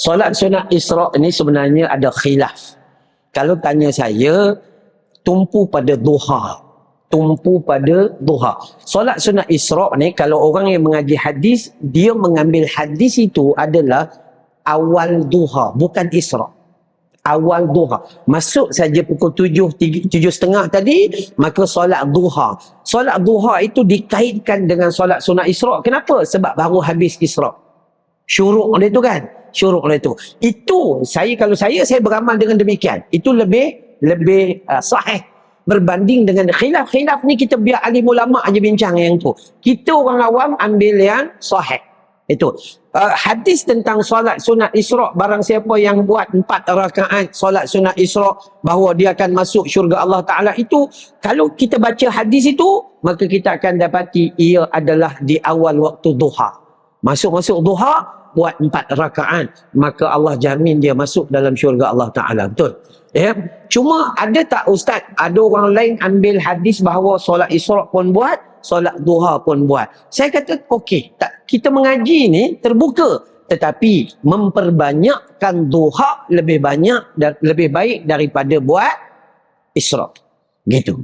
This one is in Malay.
Solat sunat Isra' ni sebenarnya ada khilaf. Kalau tanya saya, tumpu pada duha. Tumpu pada duha. Solat sunat Isra' ni, kalau orang yang mengaji hadis, dia mengambil hadis itu adalah awal duha, bukan Isra' awal duha. Masuk saja pukul tujuh, tujuh setengah tadi, maka solat duha. Solat duha itu dikaitkan dengan solat sunat Isra' Kenapa? Sebab baru habis Isra' Syuruk dia tu kan? Syuruk dia tu. Itu, saya kalau saya, saya beramal dengan demikian. Itu lebih lebih uh, sahih berbanding dengan khilaf-khilaf ni kita biar alim ulama aja bincang yang tu. Kita orang awam ambil yang sahih. Itu. Uh, hadis tentang solat sunat Isra' barang siapa yang buat empat rakaat solat sunat Isra' bahawa dia akan masuk syurga Allah Ta'ala itu kalau kita baca hadis itu maka kita akan dapati ia adalah di awal waktu duha. Masuk-masuk duha buat empat rakaat maka Allah jamin dia masuk dalam syurga Allah Ta'ala. Betul? Ya. Cuma ada tak ustaz ada orang lain ambil hadis bahawa solat Isra' pun buat solat duha pun buat. Saya kata okey, tak kita mengaji ni terbuka tetapi memperbanyakkan duha lebih banyak dan lebih baik daripada buat Isra. Gitu.